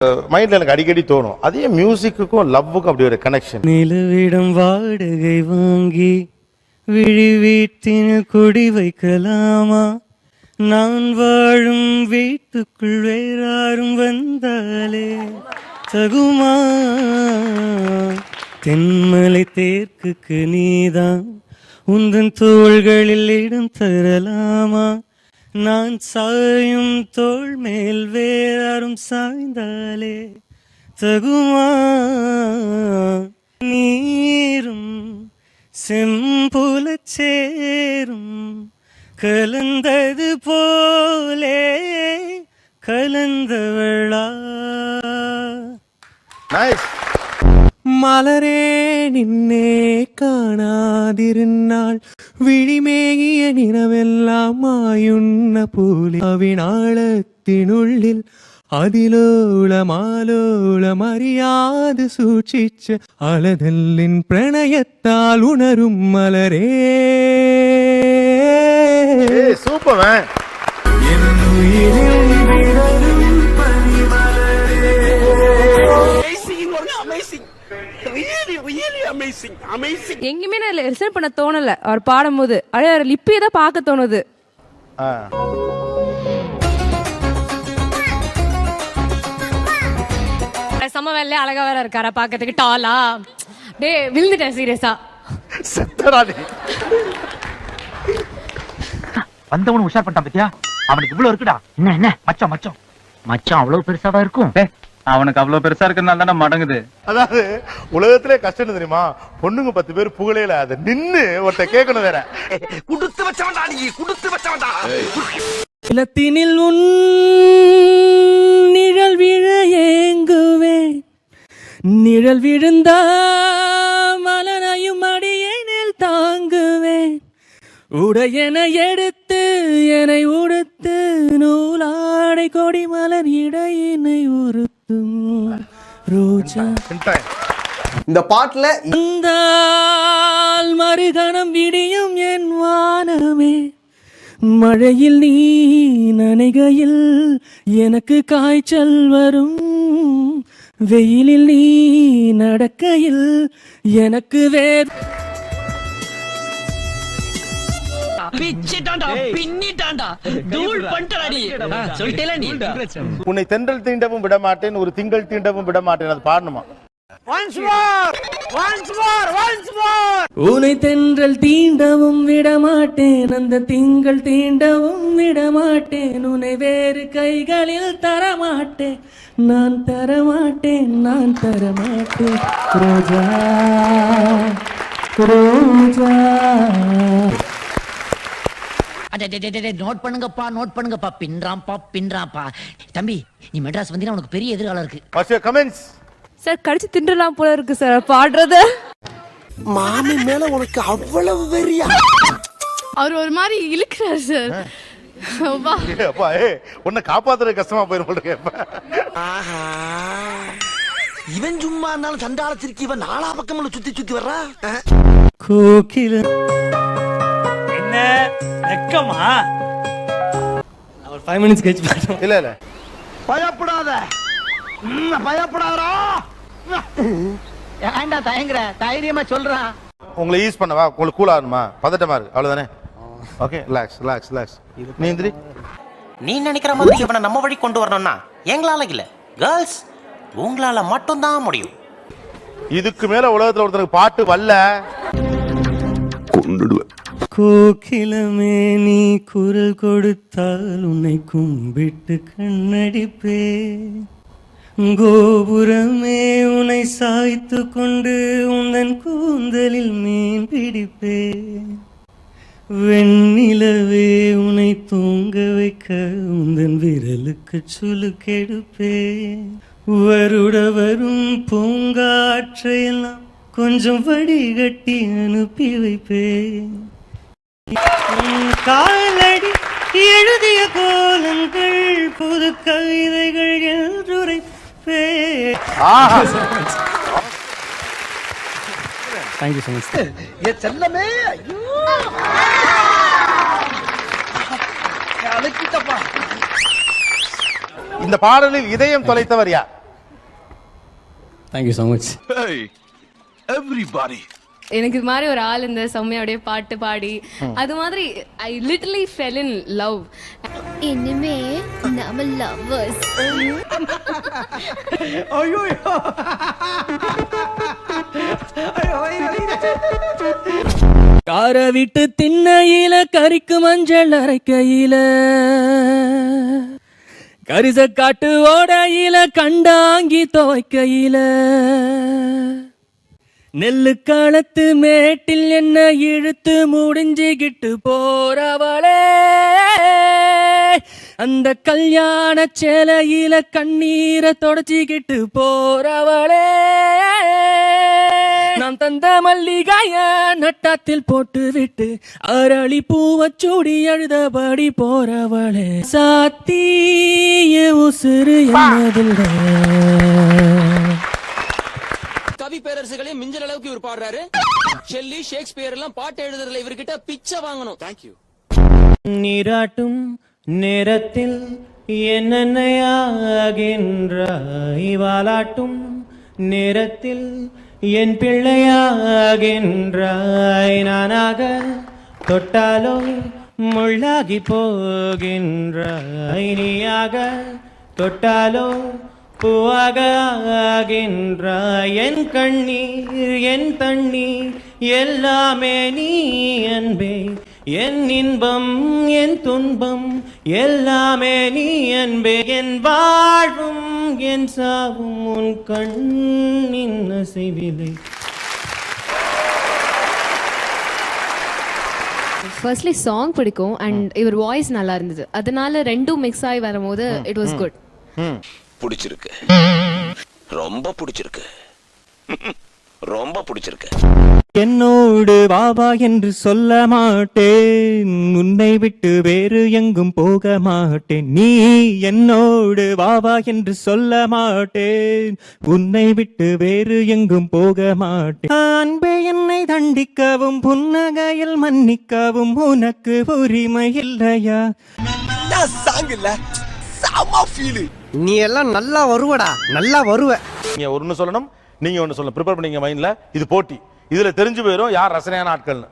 மைண்ட்ல எனக்கு அடிக்கடி தோணும். அதே மியூசிக்குக்கும் லவ்வுக்கும் அப்படி ஒரு கனெக்ஷன் நிலவிடம் வாடகை வாங்கி விழி வீட்டின் குடி வைக்கலாமா? நான் வாழும் வீட்டுக்குள் வேறாரும் வந்தாலே தகுமா தென்மலை தேர்க்குக்கு நீதான் உந்தன் தோள்களில் இடம் தரலாமா? நான் சாயும் தோல் மேல் வேறாரும் சாய்ந்தாலே தகுமா? நீரும் செம்புல சேரும் கலந்தது போலே கலந்தவளா. நைஸ் മലരേ നിന്നെ കാണാതിരുന്നാൽ വിഴിമേകിയ നിറമെല്ലാം മായുന്ന പോലെ അവിനാളത്തിനുള്ളിൽ അതിലോളമാലോളം അറിയാതെ സൂക്ഷിച്ച് അലതല്ലിൻ പ്രണയത്താൽ ഉണരും മലരേ ஏய் சூப்பர் எங்கேயுமே நான் லிசன் பண்ண தோணல. அவர் பாடும்போது. அப்படியே அவர் லிப்பியை தான் பார்க்க தோணுது. ஆ. செம்ம வேலையே அழகா வேற இருக்காரா பார்க்கறதுக்கு டாலா டே விழுந்துட்டேன் சீரியஸா செத்தடா நீ வந்தவனு உஷார் பண்ணிட்டான் பத்தியா? அவனுக்கு இவ்வளவு இருக்குடா. என்ன என்ன? மச்சான் மச்சான் மச்சான் அவ்வளவு பெருசாவா இருக்கும்? அவனுக்கு அவ்வளவு பெருசா இருக்கிறதுனால தானே மடங்குது. அதாவது உலகத்திலே கஷ்டம் என்ன தெரியுமா? பொண்ணுங்க பத்து பேர் புகழையில அதை நின்னு ஒருத்த கேட்கணும் வேற. குடுத்து வச்சவன்டா நீ குடுத்து வச்சவன்டா. நிலத்தினில் உன் நிழல் விழ ஏங்குவேன். நிழல் விழுந்த மலரையும் அடியேனில் தாங்குவேன். உடையென எடுத்து என்னை உடுத்து நூலாடை கொடி மலர் இடையினை உறுத்தும் ரோஜா. இந்த பாட்டுல வந்தால் மறுகணம் விடியும் என் வானமே மழையில் நீ நனைகையில் எனக்கு காய்ச்சல் வரும் வெயிலில் நீ நடக்கையில் எனக்கு வேத உன்னை தென்றல் தீண்டவும் விட மாட்டேன் ஒரு திங்கள் தீண்டவும் விட மாட்டேன் அது பாடணுமா? உனை தென்றல் தீண்டவும் விடமாட்டேன் அந்த திங்கள் தீண்டவும் விடமாட்டேன் உன்னை வேறு கைகளில் தரமாட்டேன் நான் தரமாட்டேன் நான் தரமாட்டேன் ரோஜா ரோஜா. நோட் பண்ணுங்கப்பா நோட் பண்ணுங்கப்பா. பின்றாம்பா பின்றாம்பா தம்பி நீ மெட்ராஸ் வந்தீங்கன்னா உனக்கு பெரிய எதிர்காலம் இருக்கு. கமெண்ட்ஸ் சார் கடிச்சு தின்றலாம் போல இருக்கு சார் பாடுறத மாமி மேல உனக்கு அவ்வளவு வெறியா? அவர் ஒரு மாதிரி இழுக்கிறார் சார். வா. அப்பா ஏ உன்னை காப்பாத்துறது கஷ்டமா போயிரும். ஆஹா. இவன் சும்மா இருந்தாலும் சண்டாளத்திற்கு இவன் நாலா பக்கம் சுத்தி சுத்தி வர்றா? கோகில. என்ன? வெக்கமா ஒரு ஃபைவ் மினிட்ஸ் கழிச்சு பாடுறோம் இல்ல இல்ல. பயப்படாத. ம், பயப்படாதடா. ஏன்டா தயங்குற? தைரியமா சொல்றான் உங்களை யூஸ் பண்ணவா? உங்களுக்கு கூல் ஆகணுமா? பதட்டமா இருக்கு. அவ்வளவுதானே? ஓகே ரிலாக்ஸ் ரிலாக்ஸ் ரிலாக்ஸ் நீ எந்திரி. நீ நினைக்கிற மாதிரி இவனை நம்ம வழி கொண்டு வரணும்னா எங்களால இல்ல. கேர்ள்ஸ் உங்களால மட்டும்தான் முடியும். இதுக்கு மேல உலகத்துல ஒருத்தனுக்கு பாட்டு வரல. கோகிலமே நீ குரல் கொடுத்தால் உன்னை கும்பிட்டு கண்ணடிப்பே. கோபுரமே உன்னை சாய்த்து கொண்டு உந்தன் கூந்தலில் மீன் பிடிப்பே. வெண்ணிலவே உன்னை தூங்க வைக்க உந்தன் விரலுக்கு சுலுக்கெடுப்பே வருட வரும் பூங்காற்றையெல்லாம் கொஞ்சம் வடிகட்டி அனுப்பி வைப்பேன் காலடி எழுதிய கோலங்கள் புது கவிதைகள் என்றுரைப்பே ஆஹா. தேங்க்யூ ஸோ மச் என் செல்லமே ஐயோ. அழைக்கிட்டப்பா. இந்த பாடலில் இதயம் தொலைத்தவர் யார்? தேங்க்யூ ஸோ மச் எனக்கு இது மாதிரி ஒரு ஆள் இந்த செம்மையோடைய பாட்டு பாடி. அது மாதிரி ஐ லிட்டலி ஃபெல் இன் லவ் இனிமே நாம லவ்வர்ஸ் கார விட்டு திண்ணையில கறிக்கு மஞ்சள் அரைக்கையில? கரிச காட்டு ஓடையில கண்டாங்கி துவைக்கையில? நெல்லு காலத்து மேட்டில் என்ன இழுத்து முடிஞ்சுகிட்டு போறவளே. அந்த கல்யாண சேலையில கண்ணீரை தொடச்சிக்கிட்டு போறவளே. நான் தந்த மல்லிகாய நட்டாத்தில் போட்டு விட்டு அரளி பூவச்சூடி அழுதபடி போறவளே. சாத்திய உசுறு என்னதில்லை. கவி பேரரசுகளே மிஞ்சல் அளவுக்கு இவர் பாடுறாரு. ஷெல்லி ஷேக்ஸ்பியர் எல்லாம் பாட்டு எழுதுறதுல இவர்கிட்ட பிச்சை வாங்கணும். தேங்க்யூ நீராட்டும் நேரத்தில் என்னென்னையாகின்றாய் வாலாட்டும் நேரத்தில் என் பிள்ளையாகின்றாய். நானாக தொட்டாலோ முள்ளாகி போகின்றாய். நீயாக தொட்டாலோ பூவாக ஆகின்றாய் என் கண்ணீர் என் தண்ணீர் எல்லாமே நீ அன்பே. என் இன்பம் என் துன்பம் எல்லாமே நீ அன்பே. என் வாழ்வும் என் சாவும் உன் கண்ணின் அசைவிலை. ஃபர்ஸ்ட்லி சாங் பிடிக்கும் அண்ட் இவர் வாய்ஸ் நல்லா இருந்தது. அதனால ரெண்டும் மிக்ஸ் ஆகி வரும்போது இட் வாஸ் குட் பிடிச்சிருக்கு. ரொம்ப பிடிச்சிருக்கு. ரொம்ப பிடிச்சிருக்கு. என்னோடு வாவா என்று சொல்ல மாட்டேன். உன்னை விட்டு வேறு எங்கும் போக மாட்டேன். நீ என்னோடு வாவா என்று சொல்ல மாட்டேன். உன்னை விட்டு வேறு எங்கும் போக மாட்டேன். அன்பே என்னை தண்டிக்கவும் புன்னகையில் மன்னிக்கவும் உனக்கு உரிமை இல்லையா? சாங் இல்ல. செம ஃபீல் நீ எல்லாம் நல்லா வருவடா நல்லா வருவ. நீங்க ஒன்னு சொல்லணும் நீங்க ஒன்னு சொல்லணும். ப்ரிப்பேர் பண்ணீங்க மைண்ட்ல இது போட்டி. இதுல தெரிஞ்சு போயிடும் யார் ரசனையான ஆட்கள்னு.